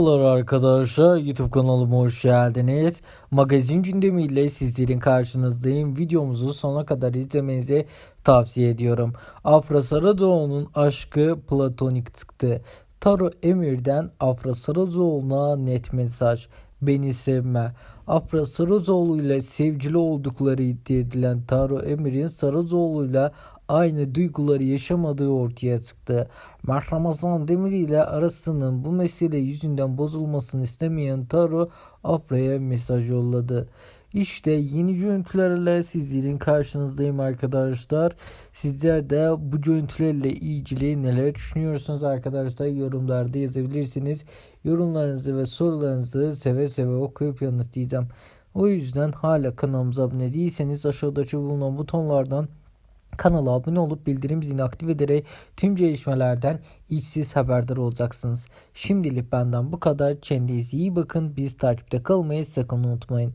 Merhabalar arkadaşlar YouTube kanalıma hoş geldiniz. Magazin gündemiyle sizlerin karşınızdayım. Videomuzu sona kadar izlemenizi tavsiye ediyorum. Afra Saracoğlu'nun aşkı platonik çıktı. Taro Emir'den Afra Saracoğlu'na net mesaj. Beni sevme. Afra Saracoğlu ile sevgili oldukları iddia edilen Taro Emir'in Saracoğlu ile aynı duyguları yaşamadığı ortaya çıktı. Mert Ramazan Demir ile arasının bu mesele yüzünden bozulmasını istemeyen Taro Afra'ya mesaj yolladı. İşte yeni görüntülerle sizlerin karşınızdayım arkadaşlar. Sizler de bu görüntülerle ilgili neler düşünüyorsunuz arkadaşlar yorumlarda yazabilirsiniz. Yorumlarınızı ve sorularınızı seve seve okuyup yanıtlayacağım. O yüzden hala kanalımıza abone değilseniz aşağıdaki bulunan butonlardan Kanala abone olup bildirim zilini aktif ederek tüm gelişmelerden işsiz haberdar olacaksınız. Şimdilik benden bu kadar. Kendinize iyi bakın. Biz takipte kalmayı sakın unutmayın.